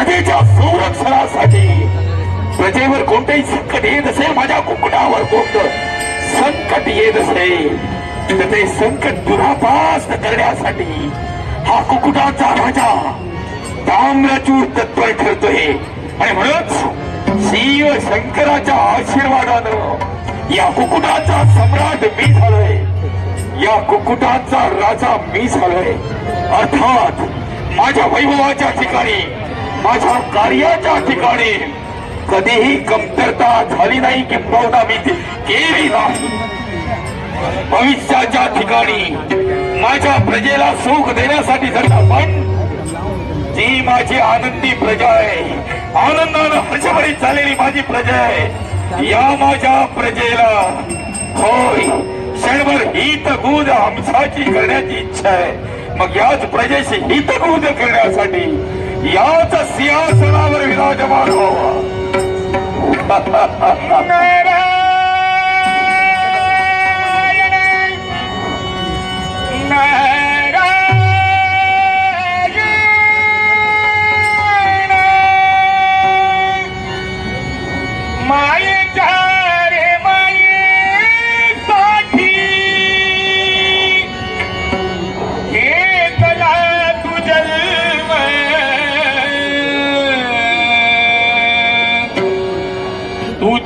प्रजेच्या संरक्षणासाठी प्रजेवर कोणतेही संकट येत असेल माझ्या कुकुटावर कोणतं संकट येत असेल तर ते संकट दुरापास्त करण्यासाठी हा कुकुटाचा राजा ताम्रचूर तत्पर ठरतोय. आणि म्हणूनच शिव शंकराच्या आशीर्वादानं या कुकुटाचा सम्राट मी झालोय. या कुकुटाचा राजा मी झालोय. अर्थात माझ्या वैभवाच्या ठिकाणी माझ्या कार्याच्या ठिकाणी कधीही कमतरता झाली नाही किंबहुना मी केली नाही. भविष्याच्या ठिकाणी माझ्या प्रजेला सुख देण्यासाठी जर आपण जी माझी आनंदी प्रजा आहे आनंदानं हर्षभरीत झालेली माझी प्रजा आहे या माझ्या प्रजेला होय क्षणभर हित गुद हमसाची करण्याची इच्छा आहे. मग याच प्रजेशी हित गुद करण्यासाठी याच सिंहासनावर विराजमान व्हावा. मायेच्या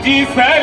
तुझी सर्वदाता गण